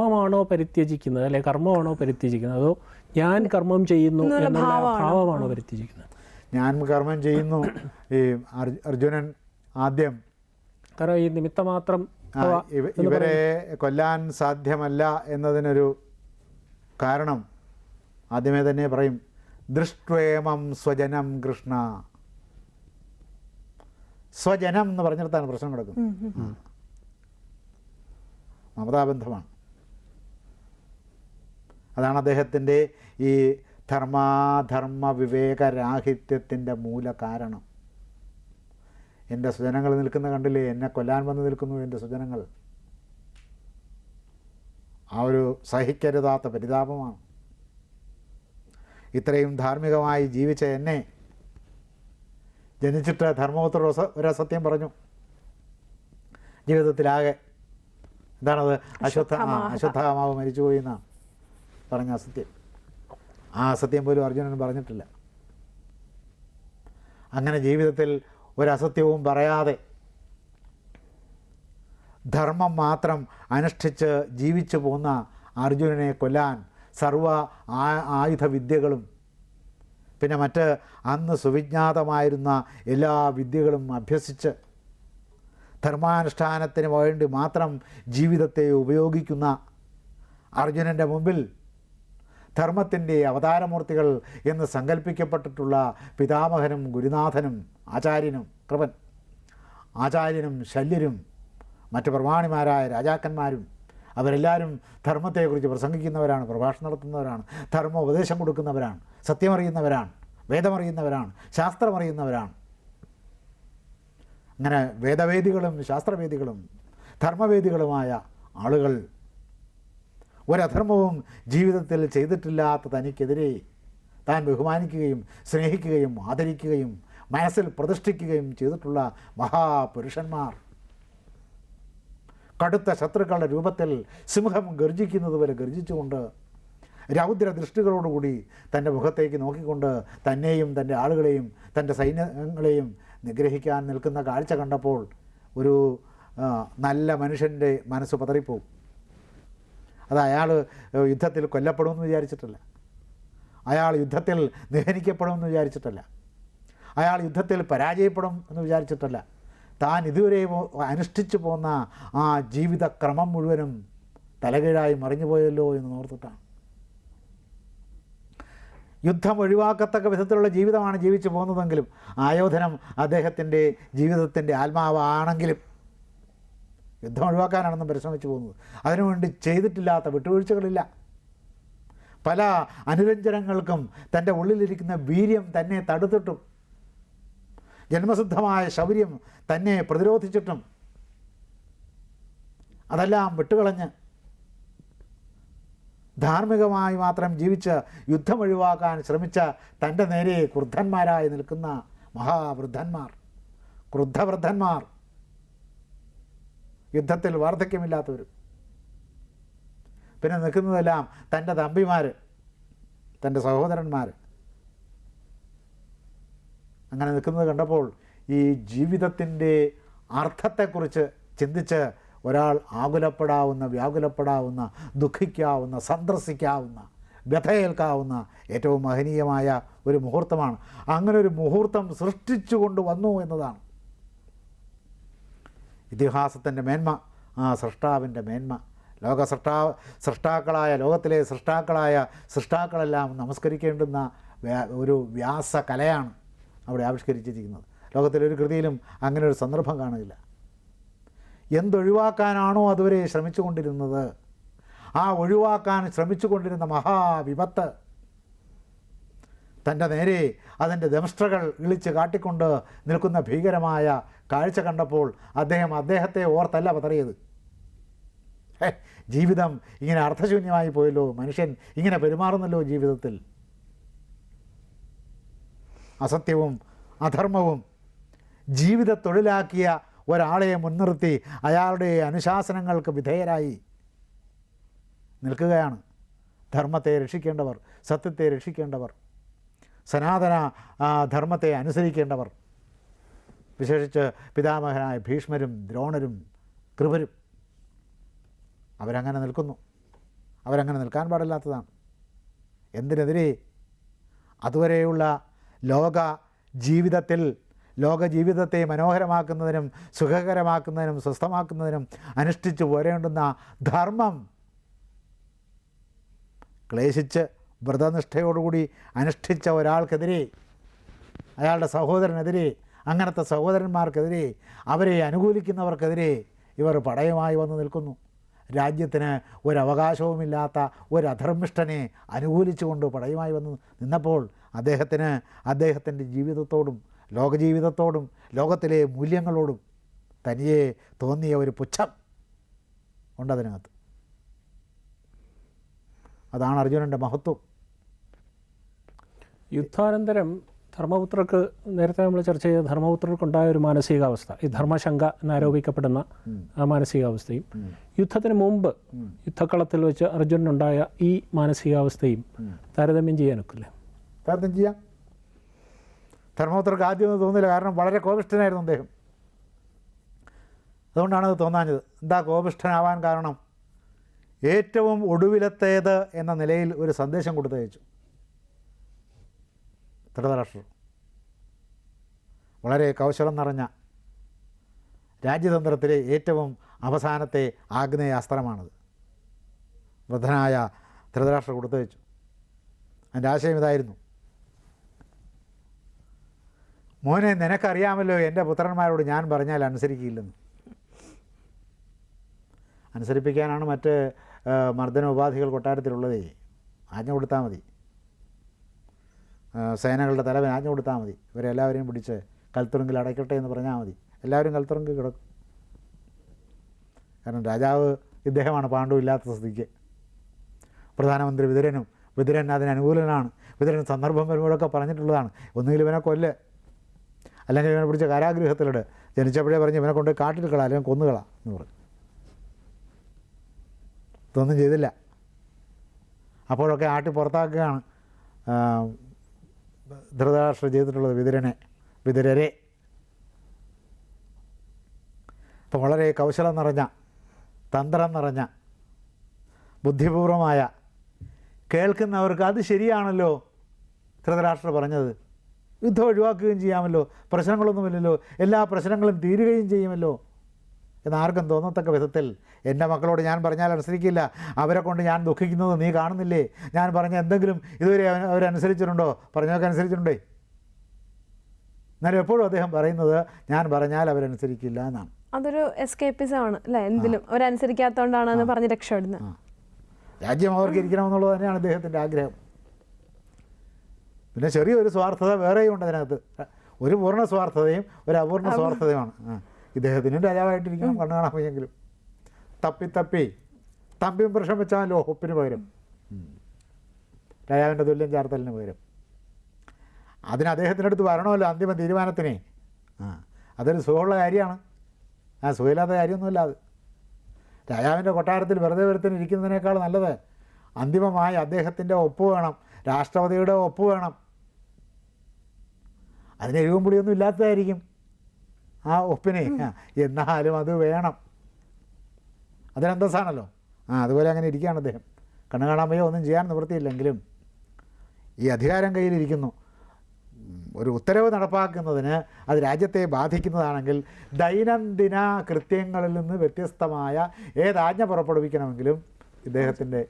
കർമ്മമാണോ പരിത്യജിക്കുന്നത്? അല്ലെ കർമ്മമാണോ പരിത്യജിക്കുന്നത്? അതോ ഞാൻ കർമ്മം ചെയ്യുന്നു എന്നുള്ള ഭാവമാണോ? പരിത്യജിക്കുന്നത്? ഞാൻ കർമ്മം ചെയ്യുന്നു. ഈ അർജു- അർജുനൻ ആദ്യം കാരണം ഈ നിമിത്തം മാത്രം ഇവരെ കൊല്ലാൻ സാധ്യമല്ല എന്നതിനൊരു കാരണം ആദ്യമേ തന്നെ പറയും. ദൃഷ്ട്വേമം സ്വജനം കൃഷ്ണ. സ്വജനം എന്ന് പറഞ്ഞിടത്താണ് പ്രശ്നം കിടക്കുന്നത്. മമതാബന്ധമാണ്. അതാണ് അദ്ദേഹത്തിന്റെ ഈ ധർമാധർമ്മ വിവേകരാഹിത്യത്തിന്റെ മൂല കാരണം എന്റെ സുജനങ്ങൾ നിൽക്കുന്ന കണ്ടില്ലേ? എന്നെ കൊല്ലാൻ വന്ന് നിൽക്കുന്നു എന്റെ സുജനങ്ങൾ ആ ഒരു സഹിക്കരുതാത്ത പരിതാപമാണ്. ഇത്രയും ധാർമ്മികമായി ജീവിച്ച എന്നെ ജനിച്ചിട്ട് ധർമ്മപുത്ര ഒരു സത്യം പറഞ്ഞു. ജീവിതത്തിലാകെ എന്താണത്? അശ്വത്ഥ അശ്വത്ഥമാവ് മരിച്ചുപോയി എന്നാണ്. പറഞ്ഞ അസത്യം. ആ അസത്യം പോലും അർജുനൻ പറഞ്ഞിട്ടില്ല. അങ്ങനെ ജീവിതത്തിൽ ഒരസത്യവും പറയാതെ ധർമ്മം മാത്രം അനുഷ്ഠിച്ച് ജീവിച്ചു പോകുന്ന അർജുനനെ കൊല്ലാൻ സർവ ആയുധ വിദ്യകളും പിന്നെ മറ്റ് അന്ന് സുവിജ്ഞാതമായിരുന്ന എല്ലാ വിദ്യകളും അഭ്യസിച്ച് ധർമാനുഷ്ഠാനത്തിന് വേണ്ടി മാത്രം ജീവിതത്തെ ഉപയോഗിക്കുന്ന അർജുനന്റെ മുമ്പിൽ ധർമ്മത്തിന്റെ അവതാരമൂർത്തികൾ എന്ന് സങ്കല്പിക്കപ്പെട്ടിട്ടുള്ള പിതാമഹനും ഗുരുനാഥനും ആചാര്യനും കൃപൻ ആചാര്യനും ശല്യരും മറ്റ് പ്രമാണിമാരായ രാജാക്കന്മാരും അവരെല്ലാവരും ധർമ്മത്തെക്കുറിച്ച് പ്രസംഗിക്കുന്നവരാണ് പ്രഭാഷണം നടത്തുന്നവരാണ് ധർമ്മ ഉപദേശം കൊടുക്കുന്നവരാണ് സത്യമറിയുന്നവരാണ് വേദമറിയുന്നവരാണ് ശാസ്ത്രമറിയുന്നവരാണ്. അങ്ങനെ വേദവേദികളും ശാസ്ത്രവേദികളും ധർമ്മവേദികളുമായ ആളുകൾ ഒരധർമ്മവും ജീവിതത്തിൽ ചെയ്തിട്ടില്ലാത്ത തനിക്കെതിരെ താൻ ബഹുമാനിക്കുകയും സ്നേഹിക്കുകയും ആദരിക്കുകയും മനസ്സിൽ പ്രതിഷ്ഠിക്കുകയും ചെയ്തിട്ടുള്ള മഹാപുരുഷന്മാർ. കടുത്ത ശത്രുക്കളുടെ രൂപത്തിൽ സിംഹം ഗർജിക്കുന്നത് വരെ ഗർജിച്ചുകൊണ്ട് രൗദ്ര ദൃഷ്ടികളോടുകൂടി തന്റെ മുഖത്തേക്ക് നോക്കിക്കൊണ്ട് തന്നെയും തന്റെ ആളുകളെയും തന്റെ സൈന്യങ്ങളെയും നിഗ്രഹിക്കാൻ നിൽക്കുന്ന കാഴ്ച കണ്ടപ്പോൾ ഒരു നല്ല മനുഷ്യന്റെ മനസ്സ് പതറിപ്പോവും. അത് അയാൾ യുദ്ധത്തിൽ കൊല്ലപ്പെടുമെന്ന് വിചാരിച്ചിട്ടല്ല. അയാൾ യുദ്ധത്തിൽ നിഹനിക്കപ്പെടുമെന്ന് വിചാരിച്ചിട്ടല്ല. അയാൾ യുദ്ധത്തിൽ പരാജയപ്പെടും എന്ന് വിചാരിച്ചിട്ടല്ല. താൻ ഇതുവരെ അനുഷ്ഠിച്ചു പോന്ന ആ ജീവിതക്രമം മുഴുവനും തലകീഴായി മറിഞ്ഞുപോയല്ലോ എന്ന് ഓർത്തിട്ടാണ്. യുദ്ധം ഒഴിവാക്കത്തക്ക വിധത്തിലുള്ള ജീവിതമാണ് ജീവിച്ചു പോകുന്നതെങ്കിലും ആയോധനം അദ്ദേഹത്തിന്റെ ജീവിതത്തിന്റെ ആത്മാവാണെങ്കിലും യുദ്ധം ഒഴിവാക്കാനാണെന്നും പരിശ്രമിച്ചു പോകുന്നത്. അതിനുവേണ്ടി ചെയ്തിട്ടില്ലാത്ത വിട്ടുവീഴ്ചകളില്ല. പല അനുരഞ്ജനങ്ങൾക്കും തന്റെ ഉള്ളിലിരിക്കുന്ന വീര്യം തന്നെ തടുത്തിട്ടും ജന്മസിദ്ധമായ ശൗര്യം തന്നെ പ്രതിരോധിച്ചിട്ടും അതെല്ലാം വിട്ടുകളഞ്ഞ് ധാർമ്മികമായി മാത്രം ജീവിച്ച് യുദ്ധം ഒഴിവാക്കാൻ ശ്രമിച്ച തന്റെ നേരെ ക്രുദ്ധന്മാരായി നിൽക്കുന്ന മഹാവൃദ്ധന്മാർ ക്രുദ്ധവൃദ്ധന്മാർ. യുദ്ധത്തിൽ വാർദ്ധക്യമില്ലാത്തവരും. പിന്നെ നിൽക്കുന്നതെല്ലാം തന്റെ തമ്പിമാർ തന്റെ സഹോദരന്മാർ അങ്ങനെ നിൽക്കുന്നത് കണ്ടപ്പോൾ ഈ ജീവിതത്തിന്റെ അർത്ഥത്തെക്കുറിച്ച് ചിന്തിച്ച് ഒരാൾ ആകുലപ്പെടാവുന്ന വ്യാകുലപ്പെടാവുന്ന ദുഃഖിക്കാവുന്ന സന്ദർശിക്കാവുന്ന വ്യഥയേൽക്കാവുന്ന ഏറ്റവും മഹനീയമായ ഒരു മുഹൂർത്തമാണ്. അങ്ങനെ ഒരു മുഹൂർത്തം സൃഷ്ടിച്ചു കൊണ്ട് വന്നു എന്നതാണ്. ഇതിഹാസത്തിന്റെ മേന്മ ആ സൃഷ്ടാവിന്റെ മേന്മ. ലോക സൃഷ്ടാ സൃഷ്ടാക്കളായ ലോകത്തിലെ സൃഷ്ടാക്കളായ സൃഷ്ടാക്കളെല്ലാം നമസ്കരിക്കേണ്ടുന്ന ഒരു വ്യാസ കലയാണ് അവിടെ ആവിഷ്കരിച്ചിരിക്കുന്നത്. ലോകത്തിലെ ഒരു കൃതിയിലും അങ്ങനെ ഒരു സന്ദർഭം കാണുകയില്ല എന്തൊഴിവാക്കാനാണോ അതുവരെ ശ്രമിച്ചുകൊണ്ടിരുന്നത്? ആ ഒഴിവാക്കാൻ ശ്രമിച്ചുകൊണ്ടിരുന്ന മഹാവിപത്ത് തന്റെ നേരെ അതിന്റെ ദംഷ്ട്രകൾ ഇളിച്ച് കാട്ടിക്കൊണ്ട് നിൽക്കുന്ന ഭീകരമായ കാഴ്ച കണ്ടപ്പോൾ അദ്ദേഹം അദ്ദേഹത്തെ ഓർത്തല്ല പതറിയത്. ജീവിതം ഇങ്ങനെ അർത്ഥശൂന്യമായി പോയല്ലോ മനുഷ്യൻ ഇങ്ങനെ പെരുമാറുന്നല്ലോ ജീവിതത്തിൽ. അസത്യവും അധർമ്മവും ജീവിത തൊഴിലാക്കിയ ഒരാളെ മുൻനിർത്തി അയാളുടെ അനുശാസനങ്ങൾക്ക് വിധേയരായി നിൽക്കുകയാണ്. ധർമ്മത്തെ രക്ഷിക്കേണ്ടവർ സത്യത്തെ രക്ഷിക്കേണ്ടവർ. സനാതന ധർമ്മത്തെ അനുസരിക്കേണ്ടവർ. വിശേഷിച്ച് പിതാമഹനായ ഭീഷ്മരും ദ്രോണരും കൃപരും. അവരങ്ങനെ നിൽക്കുന്നു. അവരങ്ങനെ നിൽക്കാൻ പാടില്ലാത്തതാണ്. എന്തിനെതിരെ? അതുവരെയുള്ള ലോക ജീവിതത്തിൽ ലോക ജീവിതത്തെ മനോഹരമാക്കുന്നതിനും സുഖകരമാക്കുന്നതിനും സ്വസ്ഥമാക്കുന്നതിനും അനുഷ്ഠിച്ചു പോരേണ്ടുന്ന ധർമ്മം ക്ലേശിച്ച് വ്രതനിഷ്ഠയോടുകൂടി അനുഷ്ഠിച്ച ഒരാൾക്കെതിരെ അയാളുടെ സഹോദരനെതിരെ അങ്ങനത്തെ സഹോദരന്മാർക്കെതിരെ അവരെ അനുകൂലിക്കുന്നവർക്കെതിരെ ഇവർ പടയമായി വന്നു നിൽക്കുന്നു. രാജ്യത്തിന് ഒരവകാശവുമില്ലാത്ത ഒരു അധർമ്മിഷ്ഠനെ അനുകൂലിച്ചുകൊണ്ട് പടയുമായി വന്ന് നിന്നപ്പോൾ അദ്ദേഹത്തിന് അദ്ദേഹത്തിന്റെ ജീവിതത്തോടും ലോകജീവിതത്തോടും ലോകത്തിലെ മൂല്യങ്ങളോടും തനിയെ തോന്നിയ ഒരു പുച്ഛം ഉണ്ടതിനകത്ത്. അതാണ് അർജുനന്റെ മഹത്വം. യുദ്ധാനന്തരം ധർമ്മപുത്രർക്ക് നേരത്തെ നമ്മൾ ചർച്ച ചെയ്ത ധർമ്മപുത്രർക്കുണ്ടായ ഒരു മാനസികാവസ്ഥ ഈ ധർമ്മശങ്ക എന്നാരോപിക്കപ്പെടുന്ന ആ മാനസികാവസ്ഥയും യുദ്ധത്തിന് മുമ്പ് യുദ്ധക്കളത്തിൽ വെച്ച് അർജുനുണ്ടായ ഈ മാനസികാവസ്ഥയും താരതമ്യം ചെയ്യാനൊക്കില്ല താരതമ്യം ചെയ്യാം. ധർമ്മപുത്രർക്ക് ആദ്യമൊന്നും തോന്നില്ല കാരണം വളരെ കോപിഷ്ഠനായിരുന്നു അദ്ദേഹം. അതുകൊണ്ടാണ് അത് തോന്നാഞ്ഞത്. എന്താ കോപിഷ്ഠനാവാൻ കാരണം? ഏറ്റവും ഒടുവിലത്തേത് എന്ന നിലയിൽ ഒരു സന്ദേശം കൊടുത്തയച്ചു. ധൃതരാഷ്ട്രർ വളരെ കൗശലം നിറഞ്ഞ രാജ്യതന്ത്രത്തിലെ ഏറ്റവും അവസാനത്തെ ആഗ്നേയാസ്ത്രമാണത് വൃദ്ധനായ ധൃതരാഷ്ട്ര കൊടുത്തു വെച്ചു. അതിന്റെ ആശയം ഇതായിരുന്നു. മോനെ നിനക്കറിയാമല്ലോ എന്റെ പുത്രന്മാരോട് ഞാൻ പറഞ്ഞാൽ അനുസരിക്കില്ലെന്ന്. അനുസരിപ്പിക്കാനാണ് മറ്റ് മർദ്ദന ഉപാധികൾ കൊട്ടാരത്തിലുള്ളതേ. ആജ്ഞ കൊടുത്താൽ മതി. സേനകളുടെ തലവൻ ആജ്ഞ കൊടുത്താൽ മതി. ഇവരെല്ലാവരെയും പിടിച്ച് കൽത്തുറുങ്കിൽ അടയ്ക്കട്ടെ എന്ന് പറഞ്ഞാൽ മതി. എല്ലാവരും കൽത്തുറുങ്കിൽ കിടക്കും. കാരണം രാജാവ് ഇദ്ദേഹമാണ് പാണ്ഡു ഇല്ലാത്ത സ്ഥിതിക്ക്. പ്രധാനമന്ത്രി വിതുരനും വിതുരൻ അതിന് അനുകൂലനാണ്. വിതുരൻ സന്ദർഭം വരുമ്പോഴൊക്കെ പറഞ്ഞിട്ടുള്ളതാണ് ഒന്നുകിൽ ഇവനെ കൊല്ല് അല്ലെങ്കിൽ ഇവനെ പിടിച്ച കാരാഗൃഹത്തിലിട്. ജനിച്ചപ്പോഴേ പറഞ്ഞ് ഇവനെ കൊണ്ട് കാട്ടിൽ കള അല്ലെങ്കിൽ കൊന്നുകള എന്ന് പറഞ്ഞു. ഇതൊന്നും ചെയ്തില്ല. അപ്പോഴൊക്കെ ആട്ടി പുറത്താക്കുകയാണ് ധൃതരാഷ്ട്ര ചെയ്തിട്ടുള്ളത് വിതുരനെ വിതുരരെ. അപ്പോൾ വളരെ കൗശലം നിറഞ്ഞ തന്ത്രം നിറഞ്ഞ ബുദ്ധിപൂർവമായ കേൾക്കുന്നവർക്ക് അത് ശരിയാണല്ലോ ധൃതരാഷ്ട്ര പറഞ്ഞത്. യുദ്ധം ഒഴിവാക്കുകയും ചെയ്യാമല്ലോ പ്രശ്നങ്ങളൊന്നുമില്ലല്ലോ എല്ലാ പ്രശ്നങ്ങളും തീരുകയും ചെയ്യുമല്ലോ. എന്നാർക്കും തോന്നത്തക്ക വിധത്തിൽ എന്റെ മക്കളോട് ഞാൻ പറഞ്ഞാൽ അനുസരിക്കില്ല. അവരെ കൊണ്ട് ഞാൻ ദുഃഖിക്കുന്നത് നീ കാണുന്നില്ലേ? ഞാൻ പറഞ്ഞ എന്തെങ്കിലും ഇതുവരെ അവൻ അവരനുസരിച്ചിട്ടുണ്ടോ? പറഞ്ഞതൊക്കെ അനുസരിച്ചിട്ടുണ്ടേ? എന്നാലും എപ്പോഴും അദ്ദേഹം പറയുന്നത് ഞാൻ പറഞ്ഞാൽ അവരനുസരിക്കില്ല എന്നാണ്. അതൊരു എസ്കേപ്പിസമാണ് അല്ലേ? എന്തിലും അവരനുസരിക്കാത്തോണ്ടാണെന്ന് പറഞ്ഞ് രക്ഷപ്പെടുന്നത്. രാജ്യം അവർക്ക് ഇരിക്കണമെന്നുള്ളത് തന്നെയാണ് അദ്ദേഹത്തിന്റെ ആഗ്രഹം. പിന്നെ ചെറിയൊരു സ്വാർത്ഥത വേറെയും ഉണ്ട് അതിനകത്ത്. ഒരു പൂർണ സ്വാർത്ഥതയും ഒരു അപൂർണ സ്വാർത്ഥതയുമാണ്. ആ. ഇദ്ദേഹത്തിനും രാജാവായിട്ടിരിക്കണം കണ്ണു കാണാൻ വയ്യെങ്കിലും. തപ്പി തപ്പി തമ്പിയും പ്രശ്നം വെച്ചാലോ ഒപ്പിന് പകരം. രാജാവിന്റെ തുല്യം ചാർത്തലിന് പകരം. അതിന് അദ്ദേഹത്തിന്റെ അടുത്ത് വരണമല്ലോ അന്തിമ തീരുമാനത്തിനെ. ആ അതൊരു സുഖമുള്ള കാര്യമാണ്. ആ സുഖമില്ലാത്ത കാര്യമൊന്നുമില്ല അത്. രാജാവിന്റെ കൊട്ടാരത്തിൽ വെറുതെ വെറുത്തിന് ഇരിക്കുന്നതിനേക്കാൾ നല്ലത് അന്തിമമായി അദ്ദേഹത്തിന്റെ ഒപ്പ് വേണം രാഷ്ട്രപതിയുടെ ഒപ്പ് വേണം. അതിന് എരിവും പുളിയൊന്നും ഇല്ലാത്തതായിരിക്കും. ആ ഒപ്പിനെ. എന്നാലും അത് വേണം. അതിനന്തസ്സാണല്ലോ ആ അതുപോലെ അങ്ങനെ ഇരിക്കുകയാണ് അദ്ദേഹം. കണ്ണു കാണാൻ വയ്യ ഒന്നും ചെയ്യാൻ നിവൃത്തിയില്ലെങ്കിലും. ഈ അധികാരം കയ്യിലിരിക്കുന്നു. ഒരു ഉത്തരവ് നടപ്പാക്കുന്നതിന് അത് രാജ്യത്തെ ബാധിക്കുന്നതാണെങ്കിൽ ദൈനംദിന കൃത്യങ്ങളിൽ നിന്ന് വ്യത്യസ്തമായ ഏതാജ്ഞ പുറപ്പെടുവിക്കണമെങ്കിലും ഇദ്ദേഹത്തിന്റെ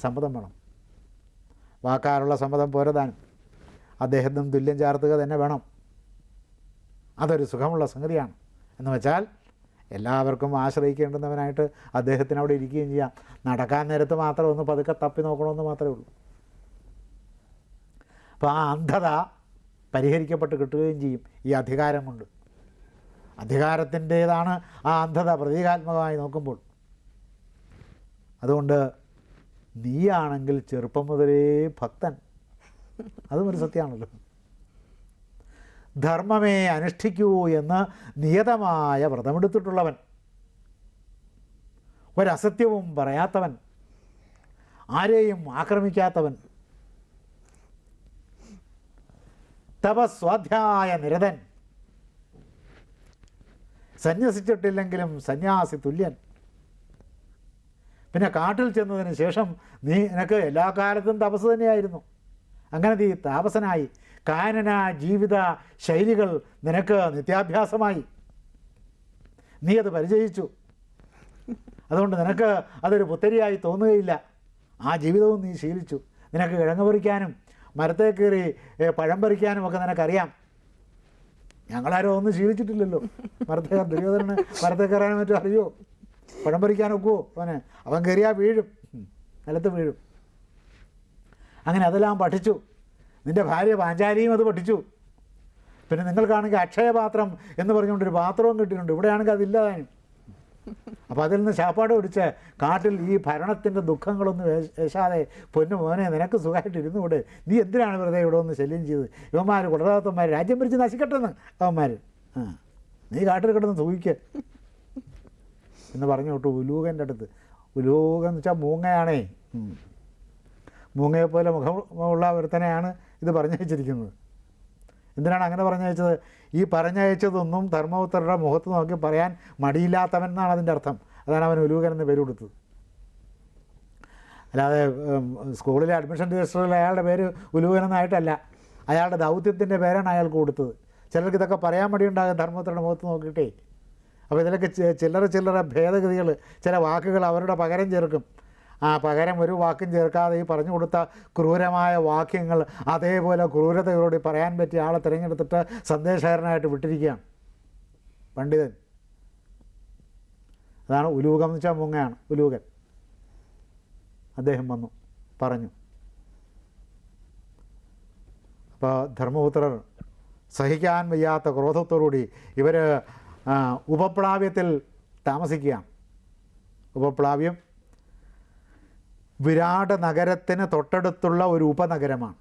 സമ്മതം വേണം. വാക്കാലുള്ള സമ്മതം പോരതാനും അദ്ദേഹത്തിനും തുല്യം ചേർത്തുക തന്നെ വേണം. അതൊരു സുഖമുള്ള സംഗതിയാണ്. എന്ന് വെച്ചാൽ എല്ലാവർക്കും ആശ്രയിക്കേണ്ടുന്നവനായിട്ട് അദ്ദേഹത്തിന് അവിടെ ഇരിക്കുകയും ചെയ്യാം. നടക്കാൻ നേരത്ത് മാത്രം ഒന്ന് പതുക്കെ തപ്പി നോക്കണമെന്ന് മാത്രമേ ഉള്ളൂ. അപ്പോൾ ആ അന്ധത പരിഹരിക്കപ്പെട്ട് കിട്ടുകയും ചെയ്യും. ഈ അധികാരം കൊണ്ട് അധികാരത്തിന്റേതാണ് ആ അന്ധത പ്രതീകാത്മകമായി നോക്കുമ്പോൾ. അതുകൊണ്ട് നീയാണെങ്കിൽ ചെറുപ്പം മുതലേ ഭക്തൻ. അതും ഒരു സത്യമാണല്ലോ. ധർമ്മമേ അനുഷ്ഠിക്കൂ എന്ന് നിയതമായ വ്രതമെടുത്തിട്ടുള്ളവൻ. ഒരസത്യവും പറയാത്തവൻ. ആരെയും ആക്രമിക്കാത്തവൻ. തപസ്വാധ്യായ നിരതൻ. സന്യസിച്ചിട്ടില്ലെങ്കിലും സന്യാസി തുല്യൻ. പിന്നെ കാട്ടിൽ ചെന്നതിന് ശേഷം നീ നിനക്ക് എല്ലാ കാലത്തും തപസ് തന്നെയായിരുന്നു. അങ്ങനെ നീ താപസനായി. കാനന ജീവിത ശൈലികൾ നിനക്ക് നിത്യാഭ്യാസമായി. നീ അത് പരിചയിച്ചു. അതുകൊണ്ട് നിനക്ക് അതൊരു പുത്തരിയായി തോന്നുകയില്ല. ആ ജീവിതവും നീ ശീലിച്ചു. നിനക്ക് കിഴങ്ങ് പറിക്കാനും മരത്തെ കയറി പഴം പറിക്കാനും ഒക്കെ നിനക്കറിയാം. ഞങ്ങളാരും ഒന്നും ശീലിച്ചിട്ടില്ലല്ലോ. മരത്തെ ദുര്യോധനന് മരത്തെ കയറാനും മറ്റും അറിയോ? പഴം പറിക്കാൻ അവന്? അവൻ കയറിയാൽ വീഴും. നിലത്ത് വീഴും. അങ്ങനെ അതെല്ലാം പഠിച്ചു. നിന്റെ ഭാര്യ പാഞ്ചാലിയും അത് പഠിച്ചു. പിന്നെ നിങ്ങൾക്കാണെങ്കിൽ അക്ഷയപാത്രം എന്ന് പറഞ്ഞുകൊണ്ടൊരു പാത്രവും കിട്ടിയിട്ടുണ്ട്. ഇവിടെയാണെങ്കിൽ അതില്ലാതാനും അപ്പോൾ അതിൽ നിന്ന് ശാപ്പാട് പിടിച്ച് കാട്ടിൽ ഈ ഭരണത്തിന്റെ ദുഃഖങ്ങളൊന്നും വേശാതെ പൊന്നു മോനെ നിനക്ക് സുഖമായിട്ട് ഇരുന്നുകൂടെ. നീ എന്തിനാണ് വെറുതെ ഇവിടെ ഒന്ന് ശല്യം ചെയ്ത് ഇവന്മാർ കുടരാത്തന്മാർ രാജ്യം പിടിച്ച് നശിക്കട്ടെന്ന് അവന്മാർ ആ നീ കാട്ടിൽ കിടന്ന് സൂഹിക്ക് എന്ന് പറഞ്ഞു വിട്ടു ഉലൂകന്റെ അടുത്ത്. ഉലൂകൻ എന്ന് വെച്ചാൽ മൂങ്ങയാണേ. മൂങ്ങയെപ്പോലെ മുഖമുള്ള ഒരുത്തനെയാണ് ഇത് പറഞ്ഞയച്ചിരിക്കുന്നത്. എന്തിനാണ് അങ്ങനെ പറഞ്ഞയച്ചത്? ഈ പറഞ്ഞയച്ചതൊന്നും ധർമ്മപുത്രരുടെ മുഖത്ത് നോക്കി പറയാൻ മടിയില്ലാത്തവൻ എന്നാണ് അതിന്റെ അർത്ഥം. അതാണ് അവൻ ഉലൂകൻ എന്ന് പേര് കൊടുത്തത്. അല്ലാതെ സ്കൂളിലെ അഡ്മിഷൻ രജിസ്റ്ററിൽ അയാളുടെ പേര് ഉലൂകനെന്നായിട്ടല്ല അയാളുടെ ദൗത്യത്തിന്റെ പേരാണ് അയാൾക്ക് കൊടുത്തത്. ചിലർക്ക് ഇതൊക്കെ പറയാൻ മടിയുണ്ടാകും ധർമ്മപുത്രയുടെ മുഖത്ത് നോക്കിയിട്ടേ. അപ്പോൾ ഇതിലൊക്കെ ചില്ലറ ചില്ലറ ഭേദഗതികൾ ചില വാക്കുകൾ അവരുടെ പകരം ചേർക്കും. പകരം ഒരു വാക്കും ചേർക്കാതെ ഈ പറഞ്ഞു കൊടുത്ത ക്രൂരമായ വാക്യങ്ങൾ അതേപോലെ ക്രൂരതയോട് പറയാൻ പറ്റിയ ആളെ തിരഞ്ഞെടുത്തിട്ട് സന്ദേശകരനായിട്ട് വിട്ടിരിക്കുകയാണ്. പണ്ഡിതൻ. അതാണ് ഉലൂകം എന്ന് വെച്ചാൽ മുങ്ങയാണ് ഉലൂകൻ. അദ്ദേഹം വന്നു പറഞ്ഞു. അപ്പോൾ ധർമ്മപുത്രർ സഹിക്കാൻ വയ്യാത്ത ക്രോധത്തോടുകൂടി ഇവർ ഉപപ്ലാവ്യത്തിൽ താമസിക്കുകയാണ്. ഉപപ്ലാവ്യം വിരാട് നഗരത്തിന് തൊട്ടടുത്തുള്ള ഒരു ഉപനഗരമാണ്.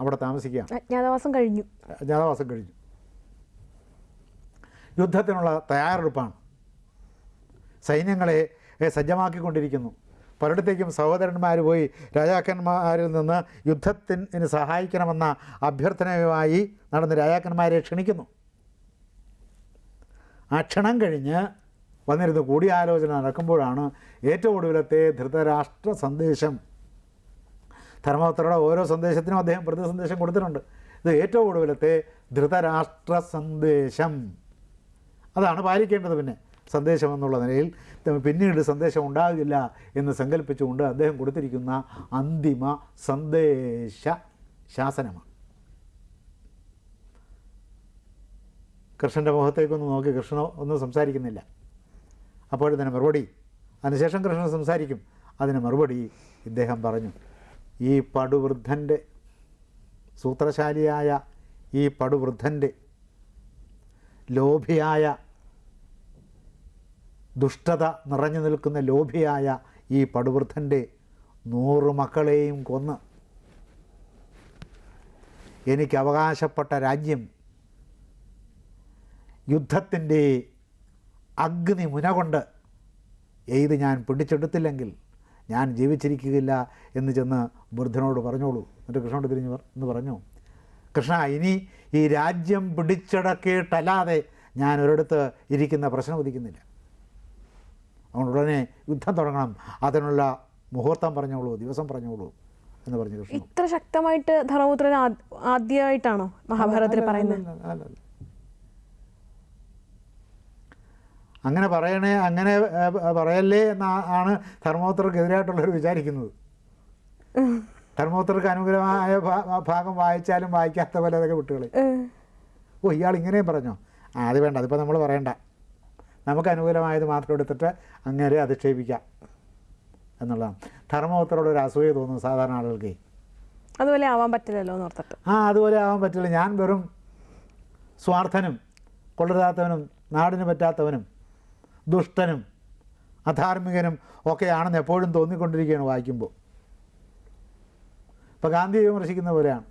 അവിടെ താമസിക്കുക അജ്ഞാതവാസം കഴിഞ്ഞു. അജ്ഞാതവാസം കഴിഞ്ഞു. യുദ്ധത്തിനുള്ള തയ്യാറെടുപ്പാണ്. സൈന്യങ്ങളെ സജ്ജമാക്കിക്കൊണ്ടിരിക്കുന്നു. പലയിടത്തേക്കും സഹോദരന്മാർ പോയി രാജാക്കന്മാരിൽ നിന്ന് യുദ്ധത്തിന് സഹായിക്കണമെന്ന അഭ്യർത്ഥനയുമായി നടന്ന് രാജാക്കന്മാരെ ക്ഷണിക്കുന്നു. ആ ക്ഷണം കഴിഞ്ഞ് വന്നിരുന്ന്. കൂടിയാലോചന നടക്കുമ്പോഴാണ് ഏറ്റവും ഒടുവിലത്തെ ധൃതരാഷ്ട്ര സന്ദേശം. ധർമ്മപുത്രയുടെ ഓരോ സന്ദേശത്തിനും അദ്ദേഹം പ്രതി സന്ദേശം കൊടുത്തിട്ടുണ്ട്. ഇത് ഏറ്റവും ഒടുവിലത്തെ ധൃതരാഷ്ട്ര സന്ദേശം. അതാണ് പാലിക്കേണ്ടത് പിന്നെ. സന്ദേശം എന്നുള്ള നിലയിൽ പിന്നീട് സന്ദേശം ഉണ്ടാകില്ല എന്ന് സങ്കല്പിച്ചുകൊണ്ട് അദ്ദേഹം കൊടുത്തിരിക്കുന്ന അന്തിമ സന്ദേശ ശാസനമാണ്. കൃഷ്ണന്റെ മുഖത്തേക്കൊന്ന് നോക്കി. കൃഷ്ണ ഒന്നും സംസാരിക്കുന്നില്ല. അപ്പോഴതിന് മറുപടി. അതിനുശേഷം കൃഷ്ണൻ സംസാരിക്കും. അതിന് മറുപടി ഇദ്ദേഹം പറഞ്ഞു. ഈ പടുവൃദ്ധന്റെ സൂത്രശാലിയായ ഈ പടുവൃദ്ധന്റെ ലോഭിയായ ദുഷ്ടത നിറഞ്ഞു നിൽക്കുന്ന ലോഭിയായ ഈ പടുവൃദ്ധന്റെ നൂറ് മക്കളെയും കൊന്ന് എനിക്ക് അവകാശപ്പെട്ട രാജ്യം യുദ്ധത്തിന്റെ അഗ്നി മുന കൊണ്ട് എയ്ത് ഞാൻ പിടിച്ചെടുത്തില്ലെങ്കിൽ ഞാൻ ജീവിച്ചിരിക്കുകയില്ല എന്ന് ചെന്ന് വൃദ്ധനോട് പറഞ്ഞോളൂ. എന്നിട്ട് കൃഷ്ണനോട് തിരിഞ്ഞു എന്ന് പറഞ്ഞു. കൃഷ്ണ ഇനി ഈ രാജ്യം പിടിച്ചടക്കിയിട്ടല്ലാതെ ഞാൻ ഒരിടത്ത് ഇരിക്കുന്ന പ്രശ്നം ഉദിക്കുന്നില്ല. അതുകൊണ്ട് ഉടനെ യുദ്ധം തുടങ്ങണം. അതിനുള്ള മുഹൂർത്തം പറഞ്ഞോളൂ ദിവസം പറഞ്ഞോളൂ എന്ന് പറഞ്ഞു കൃഷ്ണ ഇത്ര ശക്തമായിട്ട് ധർമ്മപുത്രൻ ആദ്- ആദ്യമായിട്ടാണോ മഹാഭാരതത്തിൽ പറയുന്നത് അല്ല, അല്ല, അല്ല. അങ്ങനെ പറയണേ അങ്ങനെ പറയല്ലേ എന്നാണ് ധർമ്മപുത്രർക്കെതിരായിട്ടുള്ളവർ വിചാരിക്കുന്നത്. ധർമ്മോത്തർക്ക് അനുകൂലമായ ഭാഗം വായിച്ചാലും വായിക്കാത്ത പോലെ അതൊക്കെ വിട്ടുകളി. ഓ ഇയാൾ ഇങ്ങനെയും പറഞ്ഞോ? ആ അത് വേണ്ട അതിപ്പോൾ നമ്മൾ പറയണ്ട. നമുക്ക് അനുകൂലമായത് മാത്രം എടുത്തിട്ട് അങ്ങനെ അധിക്ഷേപിക്കാം എന്നുള്ളതാണ്. ധർമ്മോത്തരോട് ഒരു അസൂയ തോന്നുന്നു സാധാരണ ആളുകൾക്ക്. അതുപോലെ ആവാൻ പറ്റില്ലല്ലോ എന്ന് ഓർത്തിട്ട്. ആ അതുപോലെ ആവാൻ പറ്റില്ല. ഞാൻ വെറും സ്വാർത്ഥനും കൊള്ളരുതാത്തവനും നാടിന് പറ്റാത്തവനും ദുഷ്ടനും അധാർമികനും ഒക്കെയാണെന്ന് എപ്പോഴും തോന്നിക്കൊണ്ടിരിക്കുകയാണ് വായിക്കുമ്പോൾ. ഇപ്പോൾ ഗാന്ധിയെ വിമർശിക്കുന്ന പോലെയാണ്.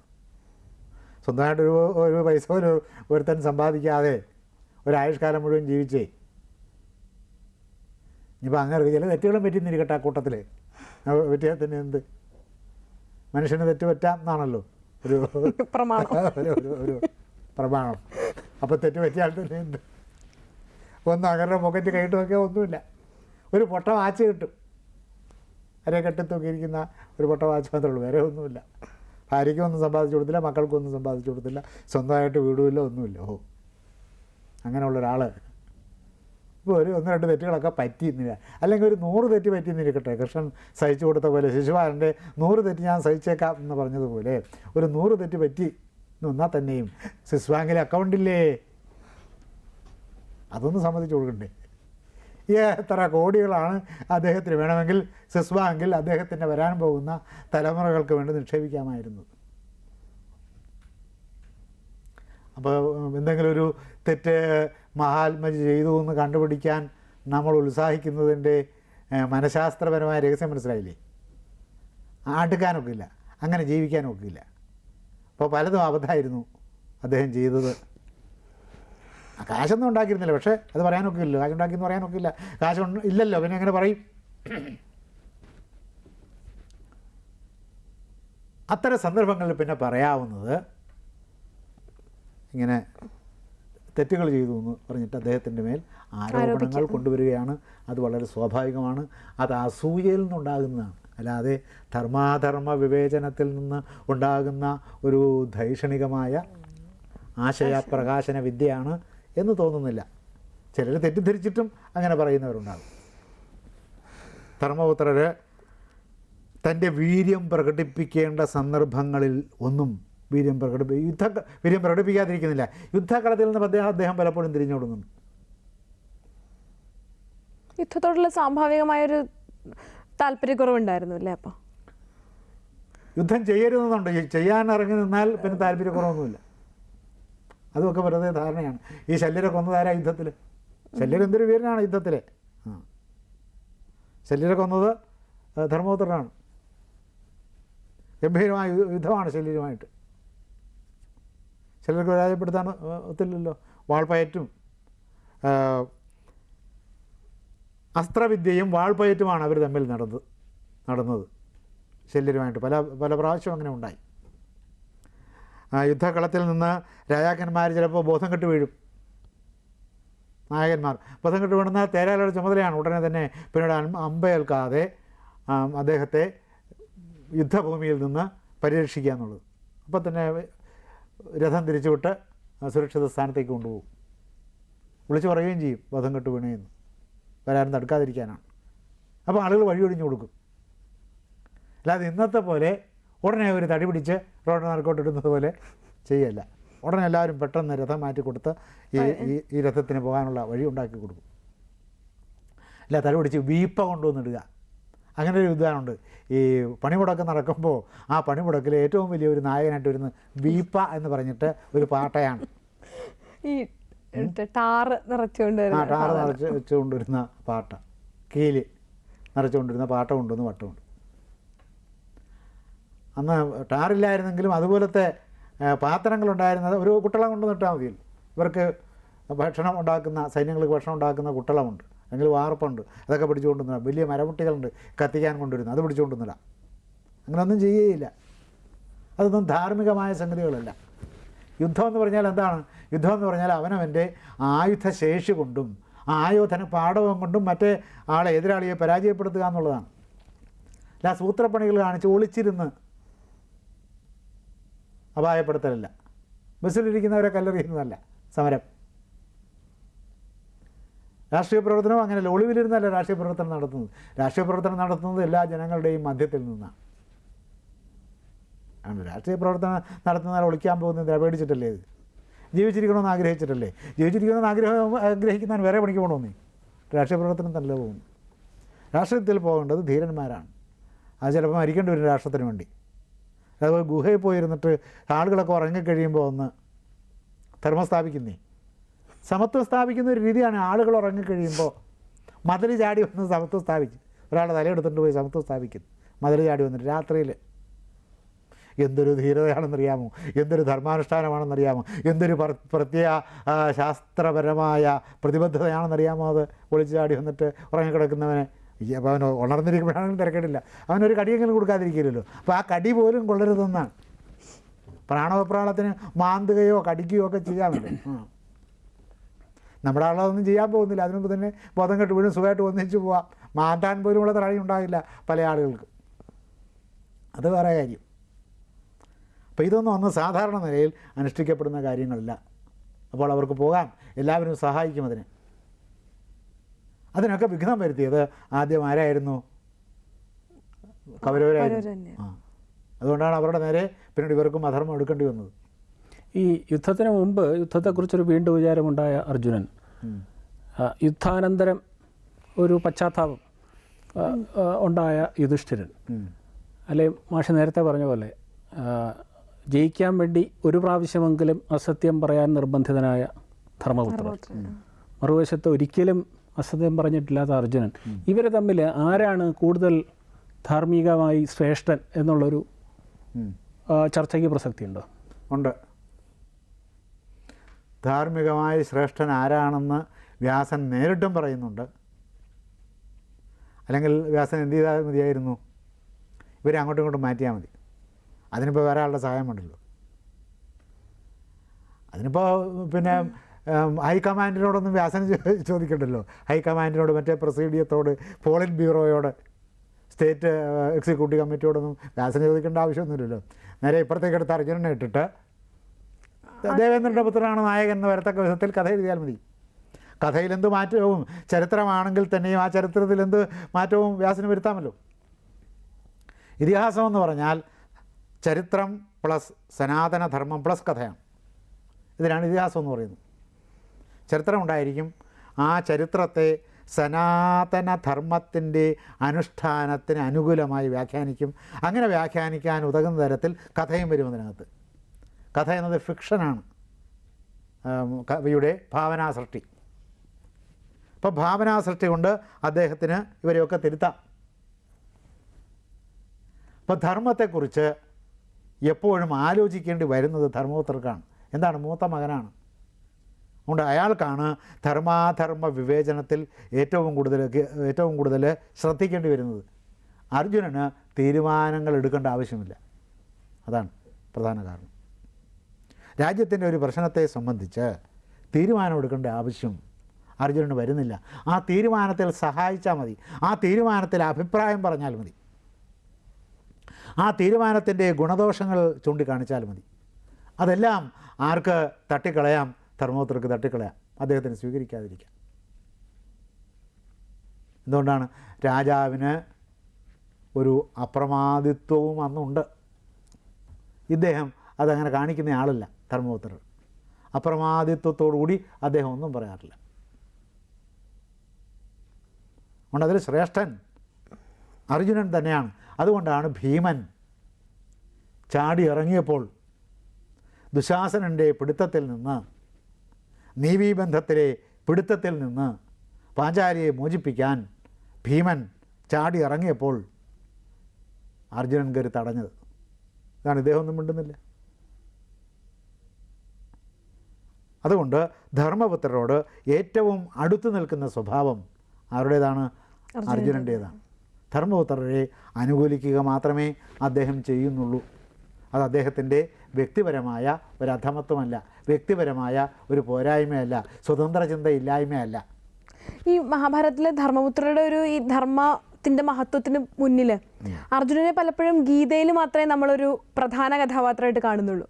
സ്വന്തമായിട്ടൊരു ഒരു പൈസ ഒരു ഒരുത്തൻ സമ്പാദിക്കാതെ ഒരായുഷ്കാലം മുഴുവൻ ജീവിച്ചേ. ഇനിയിപ്പോൾ അങ്ങനെ ചില തെറ്റുകളും പറ്റിയിരിക്കട്ടെ ആ കൂട്ടത്തിൽ. പറ്റിയാൽ തന്നെ എന്ത്? മനുഷ്യന് തെറ്റ് പറ്റാം എന്നാണല്ലോ ഒരു പ്രമാണം. ഒരു ഒരു ഒരു പ്രമാണം. അപ്പോൾ തെറ്റ് പറ്റിയാൽ തന്നെ എന്ത്? ഒന്ന് അങ്ങനെ മുഖത്ത് കൈയിട്ട് നോക്കിയാൽ ഒന്നുമില്ല. ഒരു പൊട്ട വാച്ച് കിട്ടും. അരെ കെട്ടി തൂക്കിയിരിക്കുന്ന ഒരു പൊട്ട വാച്ച് മാത്രമേ ഉള്ളൂ വേറെ ഒന്നുമില്ല. ഭാര്യയ്ക്കും ഒന്നും സമ്പാദിച്ചു കൊടുത്തില്ല മക്കൾക്കൊന്നും സമ്പാദിച്ചു കൊടുത്തില്ല സ്വന്തമായിട്ട് വീടുമില്ല ഒന്നുമില്ല. ഓ അങ്ങനെയുള്ള ഒരാൾ ഇപ്പോൾ ഒരു ഒന്ന് രണ്ട് തെറ്റുകളൊക്കെ പറ്റിയിരുന്നില്ല. അല്ലെങ്കിൽ ഒരു നൂറ് തെറ്റ് പറ്റിയെന്നിരിക്കട്ടെ കൃഷ്ണൻ സഹിച്ചു കൊടുത്ത പോലെ ശിശുപാലന്റെ നൂറ് തെറ്റ് ഞാൻ സഹിച്ചേക്കാം എന്ന് പറഞ്ഞതുപോലെ ഒരു നൂറ് തെറ്റ് പറ്റി എന്നാൽ തന്നെയും സ്വിസ് ബാങ്കിലെ അക്കൗണ്ടില്ലേ അതൊന്ന് സമ്മതിച്ചു കൊടുക്കണ്ടേ? എത്ര കോടികളാണ് അദ്ദേഹത്തിന് വേണമെങ്കിൽ സെസ് ബാങ്കിൽ അദ്ദേഹത്തിന്റെ വരാൻ പോകുന്ന തലമുറകൾക്ക് വേണ്ടി നിക്ഷേപിക്കാമായിരുന്നു. അപ്പോൾ എന്തെങ്കിലും ഒരു തെറ്റ് മഹാത്മജി ചെയ്തു എന്ന് കണ്ടുപിടിക്കാൻ നമ്മൾ ഉത്സാഹിക്കുന്നതിന്റെ മനഃശാസ്ത്രപരമായ രഹസ്യം മനസ്സിലായില്ലേ? ആട്ടുക്കാനൊക്കില്ല അങ്ങനെ ജീവിക്കാനൊക്കില്ല. അപ്പോൾ പലതും അബദ്ധമായിരുന്നു അദ്ദേഹം ചെയ്തത്. കാശൊന്നും ഉണ്ടാക്കിയിരുന്നില്ല. പക്ഷേ അത് പറയാനൊക്കെ ഇല്ല. കാശ് ഉണ്ടാക്കിയെന്ന് പറയാനൊക്കെ ഇല്ല. കാശ് ഇല്ലല്ലോ. പിന്നെ എങ്ങനെ പറയും? അത്തരം സന്ദർഭങ്ങളിൽ പിന്നെ പറയാവുന്നത് ഇങ്ങനെ തെറ്റുകൾ ചെയ്തു എന്ന് പറഞ്ഞിട്ട് അദ്ദേഹത്തിന്റെ മേൽ ആരോപണങ്ങൾ കൊണ്ടുവരികയാണ്. അത് വളരെ സ്വാഭാവികമാണ്. അത് അസൂയയിൽ നിന്നുണ്ടാകുന്നതാണ്. അല്ലാതെ ധർമാധർമ്മ വിവേചനത്തിൽ നിന്ന് ഉണ്ടാകുന്ന ഒരു ധൈഷണികമായ ആശയപ്രകാശന വിദ്യയാണ് എന്ന് തോന്നുന്നില്ല. ചിലർ തെറ്റിദ്ധരിച്ചിട്ടും അങ്ങനെ പറയുന്നവരുണ്ടാകും. ധർമ്മപുത്രർ തന്റെ വീര്യം പ്രകടിപ്പിക്കേണ്ട സന്ദർഭങ്ങളിൽ ഒന്നും വീര്യം പ്രകടിപ്പി യുദ്ധ വീര്യം പ്രകടിപ്പിക്കാതിരിക്കുന്നില്ല. യുദ്ധകളത്തിൽ നിന്ന് അദ്ദേഹം അദ്ദേഹം പലപ്പോഴും തിരിഞ്ഞോടുന്നുണ്ട് യുദ്ധത്തോടുള്ള സ്വാഭാവികമായൊരു താല്പര്യക്കുറവുണ്ടായിരുന്നു അല്ലേ അപ്പോൾ? യുദ്ധം ചെയ്യരുതെന്നുണ്ട്. ചെയ്യാൻ ഇറങ്ങി നിന്നാൽ പിന്നെ താല്പര്യക്കുറവൊന്നുമില്ല. അതുമൊക്കെ വെറുതെ ധാരണയാണ്. ഈ ശല്യരെ കൊന്നതാരാ യുദ്ധത്തിൽ ശല്യർ എന്തൊരു വീരനാണ് യുദ്ധത്തിൽ ശല്യരെ കൊന്നത് ധർമ്മപുത്രനാണ്. ഗംഭീരമായ യുദ്ധമാണ് ശല്യരുമായിട്ട്. ചിലർക്ക് പരാജയപ്പെടുത്താൻ ഒത്തില്ലല്ലോ. വാൾപ്പയറ്റും അസ്ത്രവിദ്യയും വാൾപ്പയറ്റുമാണ് അവർ തമ്മിൽ നടന്നത് നടന്നത്. ശല്യരുമായിട്ട് പല പല പ്രാവശ്യം അങ്ങനെ ഉണ്ടായി. ആ യുദ്ധക്കളത്തിൽ നിന്ന് രാജാക്കന്മാർ ചിലപ്പോൾ ബോധം കെട്ട് വീഴും. നായകന്മാർ. ബോധം കെട്ട് വീണെന്ന് തേരാലയുടെ ചുമതലയാണ് ഉടനെ തന്നെ പിന്നീട് അമ്പയേൽക്കാതെ അദ്ദേഹത്തെ യുദ്ധഭൂമിയിൽ നിന്ന് പരിരക്ഷിക്കുക എന്നുള്ളത്. അപ്പോൾ തന്നെ രഥം തിരിച്ചുവിട്ട് സുരക്ഷിത സ്ഥാനത്തേക്ക് കൊണ്ടുപോകും. വിളിച്ചു പറയുകയും ചെയ്യും ബോധം കെട്ട് വീണേന്ന് വരാനും തടുക്കാതിരിക്കാനാണ്. അപ്പോൾ ആളുകൾ വഴിയൊഴിഞ്ഞു കൊടുക്കും. അല്ലാതെ ഇന്നത്തെ പോലെ ഉടനെ അവർ തടി പിടിച്ച് റോഡ് നടക്കോട്ടിടുന്നത് പോലെ ചെയ്യല്ല. ഉടനെ എല്ലാവരും പെട്ടെന്ന് രഥം മാറ്റി കൊടുത്ത് ഈ ഈ- രഥത്തിന് പോകാനുള്ള വഴി ഉണ്ടാക്കി കൊടുക്കും. അല്ല തടി പിടിച്ച് വീപ്പ കൊണ്ടുവന്നിടുക. അങ്ങനെ ഒരു വിധാനമുണ്ട് ഈ പണിമുടക്ക് നടക്കുമ്പോൾ ആ പണിമുടക്കിൽ ഏറ്റവും വലിയ ഒരു നായകനായിട്ട് വരുന്ന വീപ്പ എന്ന് പറഞ്ഞിട്ട് ഒരു പാട്ടയാണ്. ഈ ടാറ് നിറച്ചുകൊണ്ട് ആ ടാറ് നിറച്ച് വെച്ചുകൊണ്ടിരുന്ന പാട്ട. കീൽ നിറച്ചുകൊണ്ടിരുന്ന പാട്ട കൊണ്ടുവന്ന് വട്ടമുണ്ട്. അന്ന് ടാറില്ലായിരുന്നെങ്കിലും അതുപോലത്തെ പാത്രങ്ങളുണ്ടായിരുന്നത് ഒരു കുട്ടളം കൊണ്ട് നിട്ടാൽ മതിയല്ലോ. ഇവർക്ക് ഭക്ഷണം ഉണ്ടാക്കുന്ന സൈന്യങ്ങൾക്ക് ഭക്ഷണം ഉണ്ടാക്കുന്ന കുട്ടളമുണ്ട്. അല്ലെങ്കിൽ വാർപ്പുണ്ട്. അതൊക്കെ പിടിച്ചുകൊണ്ട് നിടാം വലിയ മരമുട്ടികളുണ്ട് കത്തിക്കാൻ കൊണ്ടുവരുന്നത്. അത് പിടിച്ചുകൊണ്ട് നിടാം അങ്ങനെയൊന്നും ചെയ്യുകയില്ല. അതൊന്നും ധാർമ്മികമായ സംഗതികളല്ല. യുദ്ധം എന്ന് പറഞ്ഞാൽ എന്താണ്? യുദ്ധം എന്ന് പറഞ്ഞാൽ അവനവന്റെ ആയുധശേഷി കൊണ്ടും ആയോധന പാഠവും കൊണ്ടും മറ്റേ ആളെ എതിരാളിയെ പരാജയപ്പെടുത്തുക എന്നുള്ളതാണ്. അല്ല സൂത്രപ്പണികൾ കാണിച്ച് ഒളിച്ചിരുന്ന് അപായപ്പെടുത്തലല്ല. ബസ്സിലിരിക്കുന്നവരെ കല്ലെറിയുന്നതല്ല സമരം. രാഷ്ട്രീയ പ്രവർത്തനവും അങ്ങനെയല്ല. ഒളിവിലിരുന്നല്ല രാഷ്ട്രീയ പ്രവർത്തനം നടത്തുന്നത്. രാഷ്ട്രീയ പ്രവർത്തനം നടത്തുന്നത് എല്ലാ ജനങ്ങളുടെയും മധ്യത്തിൽ നിന്നാണ്. ആണ് രാഷ്ട്രീയ പ്രവർത്തനം നടത്തുന്നവരെ ഒളിക്കാൻ പോകുന്നത് പേടിച്ചിട്ടല്ലേ ഇത്? ജീവിച്ചിരിക്കണമെന്ന് ആഗ്രഹിച്ചിട്ടല്ലേ? ജീവിച്ചിരിക്കണമെന്ന് ആഗ്രഹം ആഗ്രഹിക്കുന്നവൻ വേറെ പണിക്ക് പോകണമെന്നേ? രാഷ്ട്രീയ പ്രവർത്തനം തന്നെ പോകുന്നു. രാഷ്ട്രീയത്തിൽ പോകേണ്ടത് ധീരന്മാരാണ്. അത് ചിലപ്പോൾ മരിക്കേണ്ടി വരും രാഷ്ട്രത്തിന് വേണ്ടി. അതുപോലെ ഗുഹയിൽ പോയിരുന്നിട്ട് ആളുകളൊക്കെ ഉറങ്ങിക്കഴിയുമ്പോൾ ഒന്ന് ധർമ്മം സ്ഥാപിക്കുന്നേ. സമത്വം സ്ഥാപിക്കുന്ന ഒരു രീതിയാണ് ആളുകൾ ഉറങ്ങിക്കഴിയുമ്പോൾ മതിൽ ചാടി വന്ന് സമത്വം സ്ഥാപിച്ചു. ഒരാളെ തലയെടുത്തിട്ട് പോയി സമത്വം സ്ഥാപിക്കുന്നു. മതിൽ ചാടി വന്നിട്ട് രാത്രിയിൽ എന്തൊരു ധീരതയാണെന്നറിയാമോ? എന്തൊരു ധർമാനുഷ്ഠാനമാണെന്നറിയാമോ? എന്തൊരു പ്ര- പ്രത്യേക ശാസ്ത്രപരമായ പ്രതിബദ്ധതയാണെന്നറിയാമോ അത്? ഒളിച്ചു ചാടി വന്നിട്ട് ഉറങ്ങിക്കിടക്കുന്നവനെ. ഈ അപ്പോൾ അവൻ ഉണർന്നിരിക്കുമ്പോഴാണെങ്കിലും തിരക്കേടില്ല. അവനൊരു കടിയെങ്കിലും കൊടുക്കാതിരിക്കില്ലല്ലോ. അപ്പോൾ ആ കടി പോലും കൊള്ളരുതെന്നാണ്. പ്രാണവപ്രാളത്തിന് മാന്തുകയോ കടിക്കുകയോ ഒക്കെ ചെയ്യാമല്ലോ നമ്മുടെ ആളതൊന്നും ചെയ്യാൻ പോകുന്നില്ല. അതിനുമ്പ് തന്നെ ബോധം കെട്ട് വീണ്ടും സുഖമായിട്ട് ഒന്നിച്ച് പോവാം. മാറ്റാൻ പോലുമുള്ള ത്രാണി ഉണ്ടാകില്ല പല ആളുകൾക്ക്. അത് വേറെ കാര്യം. അപ്പോൾ ഇതൊന്നും ഒന്ന് സാധാരണ നിലയിൽ അനുഷ്ഠിക്കപ്പെടുന്ന കാര്യങ്ങളല്ല. അപ്പോൾ അവർക്ക് പോകാം എല്ലാവരും സഹായിക്കും അതിന്. അതിനൊക്കെ വിഘ്നം വരുത്തിയത് ആദ്യം ആരായിരുന്നു? കൗരവരായിരുന്നു. ആ. അതുകൊണ്ടാണ് അവരുടെ നേരെ പിന്നീട് ഇവർക്കും അധർമ്മം എടുക്കേണ്ടി വന്നത്. ഈ യുദ്ധത്തിന് മുമ്പ് യുദ്ധത്തെക്കുറിച്ചൊരു വീണ്ടും വിചാരമുണ്ടായ അർജുനൻ. യുദ്ധാനന്തരം ഒരു പശ്ചാത്താപം ഉണ്ടായ യുധിഷ്ഠിരൻ. അല്ലെ മാഷ് നേരത്തെ പറഞ്ഞ പോലെ ജയിക്കാൻ വേണ്ടി ഒരു പ്രാവശ്യമെങ്കിലും അസത്യം പറയാൻ നിർബന്ധിതനായ ധർമ്മപുത്രൻ. മറുവശത്ത് ഒരിക്കലും അസത്യം പറഞ്ഞിട്ടില്ലാത്ത അർജുനൻ. ഇവർ തമ്മിൽ ആരാണ് കൂടുതൽ ധാർമ്മികമായി ശ്രേഷ്ഠൻ എന്നുള്ളൊരു ചർച്ചയ്ക്ക് പ്രസക്തിയുണ്ടോ? ഉണ്ട്. ധാർമ്മികമായി ശ്രേഷ്ഠൻ ആരാണെന്ന് വ്യാസൻ നേരിട്ടും പറയുന്നുണ്ട്. അല്ലെങ്കിൽ വ്യാസൻ എന്ത് ചെയ്താൽ മതിയായിരുന്നു. ഇവരെ അങ്ങോട്ടും ഇങ്ങോട്ടും മാറ്റിയാൽ മതി. അതിനിപ്പോൾ വേറെ ആളുടെ സഹായം വേണ്ടല്ലോ അതിനിപ്പോൾ പിന്നെ ഹൈക്കമാൻഡിനോടൊന്നും വ്യാസനം ചോദിക്കണ്ടല്ലോ. ഹൈക്കമാൻഡിനോട് മറ്റേ പ്രസീഡിയത്തോട് പോളിറ്റ് ബ്യൂറോയോട് സ്റ്റേറ്റ് എക്സിക്യൂട്ടീവ് കമ്മിറ്റിയോടൊന്നും വ്യാസനം ചോദിക്കേണ്ട ആവശ്യമൊന്നുമില്ലല്ലോ. നേരെ ഇപ്പുറത്തേക്ക് എടുത്ത് അർജുനനെ ഇട്ടിട്ട് ദേവേന്ദ്രന്റെ പുത്രനാണ് നായകൻ എന്ന് വരത്തക്ക വിധത്തിൽ കഥ എഴുതിയാൽ മതി. കഥയിൽ എന്ത് മാറ്റവും ചരിത്രമാണെങ്കിൽ തന്നെയും ആ ചരിത്രത്തിൽ എന്ത് മാറ്റവും വ്യാസന് വരുത്താമല്ലോ. ഇതിഹാസം എന്ന് പറഞ്ഞാൽ ചരിത്രം പ്ലസ് സനാതനധർമ്മം പ്ലസ് കഥയാണ്. ഇതിനാണ് ഇതിഹാസം എന്ന് പറയുന്നത്. ചരിത്രം ഉണ്ടായിരിക്കും ആ ചരിത്രത്തെ സനാതനധർമ്മത്തിന്റെ അനുഷ്ഠാനത്തിന് അനുകൂലമായി വ്യാഖ്യാനിക്കും. അങ്ങനെ വ്യാഖ്യാനിക്കാൻ ഉതകുന്ന തരത്തിൽ കഥയും വരും അതിനകത്ത്. കഥ എന്നത് ഫിക്ഷനാണ്. കവിയുടെ ഭാവനാസൃഷ്ടി. അപ്പോൾ ഭാവനാ സൃഷ്ടി കൊണ്ട് അദ്ദേഹത്തിന് ഇവരെയൊക്കെ തിരുത്താം. അപ്പോൾ ധർമ്മത്തെക്കുറിച്ച് എപ്പോഴും ആലോചിക്കേണ്ടി വരുന്നത് ധർമ്മപുത്രർക്കാണ്. എന്താണ്? മൂത്ത മകനാണ്. അതുകൊണ്ട് അയാൾക്കാണ് ധർമാധർമ്മ വിവേചനത്തിൽ ഏറ്റവും കൂടുതൽ ഏറ്റവും കൂടുതൽ ശ്രദ്ധിക്കേണ്ടി വരുന്നത്. അർജുനന് തീരുമാനങ്ങൾ എടുക്കേണ്ട ആവശ്യമില്ല. അതാണ് പ്രധാന കാരണം. രാജ്യത്തിന്റെ ഒരു പ്രശ്നത്തെ സംബന്ധിച്ച് തീരുമാനം എടുക്കേണ്ട ആവശ്യം അർജുനന് വരുന്നില്ല. ആ തീരുമാനത്തിൽ സഹായിച്ചാൽ മതി. ആ തീരുമാനത്തിൽ അഭിപ്രായം പറഞ്ഞാൽ മതി. ആ തീരുമാനത്തിന്റെ ഗുണദോഷങ്ങൾ ചൂണ്ടിക്കാണിച്ചാൽ മതി. അതെല്ലാം ആർക്ക് തട്ടിക്കളയാം? ധർമ്മപുത്രർക്ക് തട്ടിക്കളയാം. അദ്ദേഹത്തിന് സ്വീകരിക്കാതിരിക്കാം എന്തുകൊണ്ടാണ്? രാജാവിന് ഒരു അപ്രമാദിത്വവും അന്നുണ്ട്. ഇദ്ദേഹം അതങ്ങനെ കാണിക്കുന്ന ആളല്ല ധർമ്മപുത്രർ. അപ്രമാദിത്വത്തോടുകൂടി അദ്ദേഹം ഒന്നും പറയാറില്ല. അതുകൊണ്ട് അതിൽ ശ്രേഷ്ഠൻ അർജുനൻ തന്നെയാണ്. അതുകൊണ്ടാണ് ഭീമൻ ചാടി ഇറങ്ങിയപ്പോൾ ദുശാസനന്റെ പിടുത്തത്തിൽ നിന്ന് നീവീബന്ധത്തിലെ പിടുത്തത്തിൽ നിന്ന് പാഞ്ചാലിയെ മോചിപ്പിക്കാൻ ഭീമൻ ചാടി ഇറങ്ങിയപ്പോൾ അർജുനൻ കയറി തടഞ്ഞത്. ഇതാണ് ഇദ്ദേഹം ഒന്നും മിണ്ടുന്നില്ല. അതുകൊണ്ട് ധർമ്മപുത്രരോട് ഏറ്റവും അടുത്തു നിൽക്കുന്ന സ്വഭാവം ആരുടേതാണ്? അർജുനന്റേതാണ് ധർമ്മപുത്രരെ അനുകൂലിക്കുക മാത്രമേ അദ്ദേഹം ചെയ്യുന്നുള്ളൂ. അത് അദ്ദേഹത്തിന്റെ വ്യക്തിപരമായ ഒരു അധമത്വമല്ല വ്യക്തിപരമായ ഒരു പോരായ്മയല്ല സ്വതന്ത്ര ചിന്തയില്ലായ്മയല്ല. ഈ മഹാഭാരതത്തിലെ ധർമ്മപുത്രയുടെ ഒരു ഈ ധർമ്മത്തിന്റെ മഹത്വത്തിന് മുന്നിൽ അർജുനനെ പലപ്പോഴും ഗീതയിൽ മാത്രമേ നമ്മളൊരു പ്രധാന കഥാപാത്രമായിട്ട് കാണുന്നുള്ളൂ.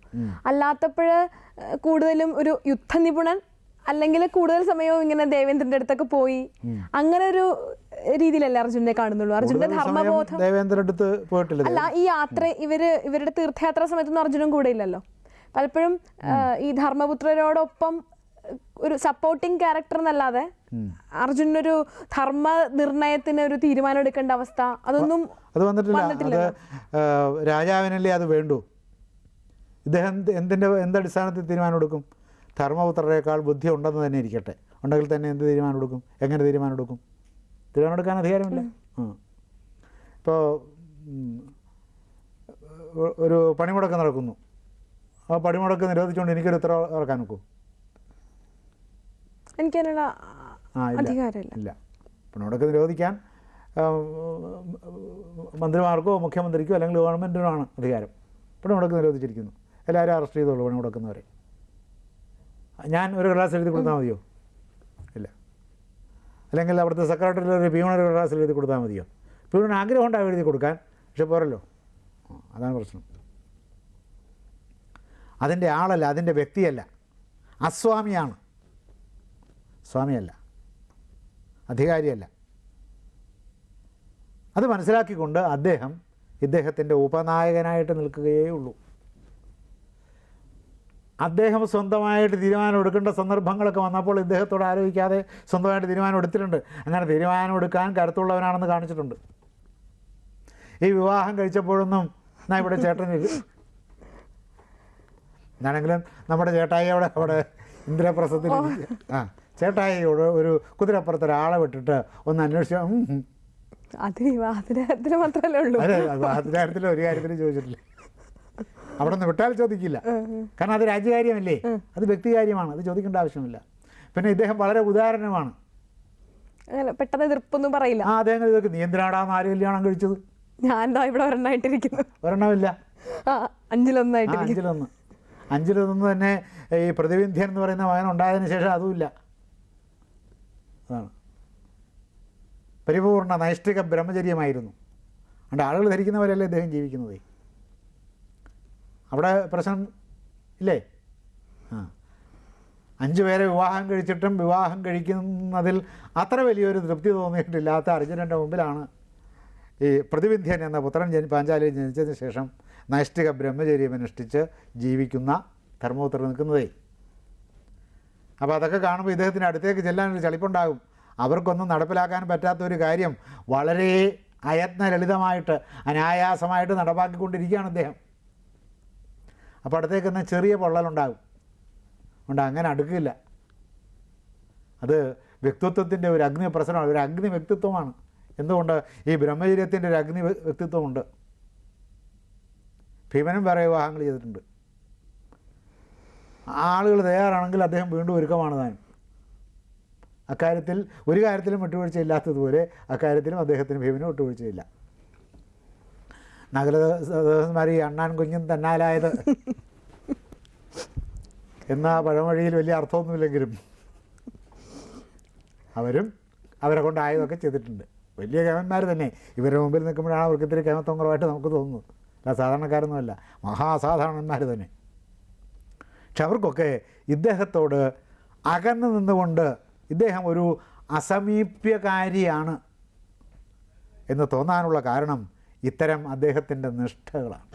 അല്ലാത്തപ്പോൾ കൂടുതലും ഒരു യുദ്ധനിപുണൻ അല്ലെങ്കിൽ കൂടുതൽ സമയവും ഇങ്ങനെ ദേവേന്ദ്രന്റെ അടുത്തൊക്കെ പോയി. അങ്ങനെ ഒരു രീതിയിലല്ല അർജുനെ കാണുന്നുള്ളൂ. അർജുന്റെ ധർമ്മബോധം ദേവേന്ദ്രന്റെ അടുത്ത് പോയിട്ടില്ല അല്ല ഈ യാത്ര ഇവർ ഇവരുടെ തീർത്ഥയാത്ര സമയത്തൊന്നും അർജുനും കൂടെ ഇല്ലല്ലോ. പലപ്പോഴും ഈ ധർമ്മപുത്രരോടൊപ്പം ഒരു സപ്പോർട്ടിങ് ക്യാരക്ടർ എന്നല്ലാതെ അർജുനൊരു ധർമ്മ നിർണയത്തിന് ഒരു തീരുമാനം എടുക്കേണ്ട അവസ്ഥ അതൊന്നും അത് വന്നിട്ടില്ല. രാജാവിനല്ലേ അത് വേണ്ടു? ഇദ്ദേഹം എന്തിന്റെ എന്തടിസ്ഥാനത്തിൽ തീരുമാനം എടുക്കും? ധർമ്മപുത്രരെക്കാൾ ബുദ്ധി ഉണ്ടെന്ന് തന്നെ ഇരിക്കട്ടെ. ഉണ്ടെങ്കിൽ തന്നെ എന്ത് തീരുമാനം എടുക്കും എങ്ങനെ തീരുമാനം എടുക്കും തീരുമാനം എടുക്കാൻ അധികാരമില്ല ആ. ഇപ്പോൾ ഒരു പണിമുടക്ക് നടക്കുന്നു. ആ പണിമുടക്ക് നിരോധിച്ചുകൊണ്ട് എനിക്കൊരു ഉത്തരവ് ഇറക്കാൻ നോക്കൂ. എനിക്കതിനുള്ള ഇല്ല. പണിമുടക്ക് നിരോധിക്കാൻ മന്ത്രിമാർക്കോ മുഖ്യമന്ത്രിക്കോ അല്ലെങ്കിൽ ഗവൺമെന്റിനോ ആണ് അധികാരം. പണിമുടക്ക് നിരോധിച്ചിരിക്കുന്നു. എല്ലാവരും അറസ്റ്റ് ചെയ്തോളൂ പണിമുടക്കുന്നവരെ ഞാൻ ഒരു ക്ലാസ് എഴുതി കൊടുത്താൽ മതിയോ? ഇല്ല. അല്ലെങ്കിൽ അവിടുത്തെ സെക്രട്ടറിയിൽ ഒരു പ്യൂണൊരു ക്ലാസ്സിൽ എഴുതി കൊടുത്താൽ മതിയോ? പ്യൂണിന് ആഗ്രഹം ഉണ്ടാവും എഴുതി കൊടുക്കാൻ? പക്ഷെ പോരല്ലോ. അതാണ് പ്രശ്നം. അതിന്റെ ആളല്ല അതിന്റെ വ്യക്തിയല്ല. അസ്വാമിയാണ്. സ്വാമിയല്ല. അധികാരിയല്ല. അത് മനസ്സിലാക്കിക്കൊണ്ട് അദ്ദേഹം ഇദ്ദേഹത്തിന്റെ ഉപനായകനായിട്ട് നിൽക്കുകയേ ഉള്ളൂ. അദ്ദേഹം സ്വന്തമായിട്ട് തീരുമാനം എടുക്കേണ്ട സന്ദർഭങ്ങളൊക്കെ വന്നപ്പോൾ ഇദ്ദേഹത്തോട് ആലോചിക്കാതെ സ്വന്തമായിട്ട് തീരുമാനം എടുത്തിട്ടുണ്ട്. അങ്ങനെ തീരുമാനം എടുക്കാൻ കരുത്തുള്ളവനാണെന്ന് കാണിച്ചിട്ടുണ്ട്. ഈ വിവാഹം കഴിച്ചപ്പോഴൊന്നും ഞാൻ ഇവിടെ ചേട്ടൻ ഇരി- ഞാനെങ്കിലും നമ്മുടെ ചേട്ടായി അവിടെ അവിടെ ഇന്ദ്രപ്രസത്തിൽ ആ ചേട്ടായിയോട് ഒരു കുതിരപ്പുറത്ത് ഒരാളെ വിട്ടിട്ട് ഒന്ന് അന്വേഷിച്ചു അത് വിവാഹത്തിന്റെ കാര്യത്തിൽ മാത്രമല്ലേ ഉള്ളൂ. അതെ വിവാഹത്തിന്റെ കാര്യത്തിൽ ഒരു കാര്യത്തിലും ചോദിച്ചിട്ടില്ല. അവിടെ നിന്ന് വിട്ടാൽ ചോദിക്കില്ല. കാരണം അത് രാജ്യകാര്യമല്ലേ? അത് വ്യക്തികാര്യമാണ്. അത് ചോദിക്കേണ്ട ആവശ്യമില്ല. പിന്നെ ഇദ്ദേഹം വളരെ ഉദാഹരണമാണ്. പെട്ടെന്ന് എതിർപ്പൊന്നും പറയില്ല. ആ അദ്ദേഹം ഇതൊക്കെ നീ എന്തിനാടാന്ന് ആര് കല്യാണം കഴിച്ചത്? ഞാൻ ഇവിടെ ഒരെണ്ണമായിട്ടിരിക്കുന്നു ഒരെണ്ണമില്ല. അഞ്ചിലൊന്നായിട്ടിരിക്കുന്നു. അഞ്ചിലൊന്ന്. അഞ്ചിലൊന്ന് തന്നെ ഈ പ്രതിവിന്ധ്യൻ എന്ന് പറയുന്ന മകൻ ഉണ്ടായതിനു ശേഷം അതുമില്ല. അതാണ്. പരിപൂർണ നൈഷ്ഠിക ബ്രഹ്മചര്യമായിരുന്നു. അതുകൊണ്ട് ആളുകൾ ധരിക്കുന്നവരല്ലേ പോലെയല്ലേ ഇദ്ദേഹം ജീവിക്കുന്നത്? അവിടെ പ്രശ്നം ഇല്ലേ? ആ. അഞ്ച് പേരെ വിവാഹം കഴിച്ചിട്ടും വിവാഹം കഴിക്കുന്നതിൽ അത്ര വലിയൊരു തൃപ്തി തോന്നിയിട്ടില്ലാത്ത അർജുനന്റെ മുമ്പിലാണ് ഈ പ്രതിവിന്ധ്യൻ എന്ന പുത്രൻ ജനി പാഞ്ചാലിയിൽ ജനിച്ചതിന് ശേഷം നൈഷ്ഠിക ബ്രഹ്മചര്യം അനുഷ്ഠിച്ച് ജീവിക്കുന്ന ധർമ്മപുത്രൻ നിൽക്കുന്നതേ. അപ്പോൾ അതൊക്കെ കാണുമ്പോൾ ഇദ്ദേഹത്തിന് അടുത്തേക്ക് ചെല്ലാനൊരു ചളിപ്പുണ്ടാകും. അവർക്കൊന്നും നടപ്പിലാക്കാൻ പറ്റാത്ത ഒരു കാര്യം വളരെ അയത്നലളിതമായിട്ട് അനായാസമായിട്ട് നടപ്പാക്കിക്കൊണ്ടിരിക്കുകയാണ് അദ്ദേഹം അപ്പോൾ അടുത്തേക്ക് എന്നാൽ ചെറിയ പൊള്ളലുണ്ടാകും അതുകൊണ്ട് അങ്ങനെ അടുക്കില്ല. അത് വ്യക്തിത്വത്തിന്റെ ഒരു അഗ്നി പ്രശ്നമാണ് ഒരു അഗ്നി വ്യക്തിത്വമാണ്. എന്തുകൊണ്ട്? ഈ ബ്രഹ്മചര്യത്തിന്റെ ഒരു അഗ്നി വ്യക്തിത്വമുണ്ട്. ഭീമനും വേറെ വിവാഹങ്ങൾ ചെയ്തിട്ടുണ്ട്. ആളുകൾ തയ്യാറാണെങ്കിൽ അദ്ദേഹം വീണ്ടും ഒരുക്കമാണ് താൻ അക്കാര്യത്തിൽ ഒരു കാര്യത്തിലും വിട്ടുവീഴ്ചയില്ലാത്തതുപോലെ അക്കാര്യത്തിലും അദ്ദേഹത്തിന് ഭീമന് വിട്ടുവീഴ്ചയില്ല. നഗരമാർ ഈ അണ്ണാൻ കുഞ്ഞും തന്നാലായത്. എന്ന പഴമൊഴിയിൽ വലിയ അർത്ഥമൊന്നുമില്ലെങ്കിലും അവരും അവരെ കൊണ്ടായതൊക്കെ ചെയ്തിട്ടുണ്ട്. വലിയ കേമന്മാർ തന്നെ. ഇവരുടെ മുമ്പിൽ നിൽക്കുമ്പോഴാണ് അവർക്ക് ഇത്തിരി കേമത്വം കുറവായിട്ട് നമുക്ക് തോന്നുന്നത്. അല്ല സാധാരണക്കാരൊന്നുമല്ല. മഹാസാധാരണന്മാർ തന്നെ. പക്ഷെ അവർക്കൊക്കെ ഇദ്ദേഹത്തോട് അകന്നു നിന്നുകൊണ്ട് ഇദ്ദേഹം ഒരു അസമീപ്യകാരിയാണ് എന്ന് തോന്നാനുള്ള കാരണം ഇത്തരം അദ്ദേഹത്തിന്റെ നിഷ്ഠകളാണ്.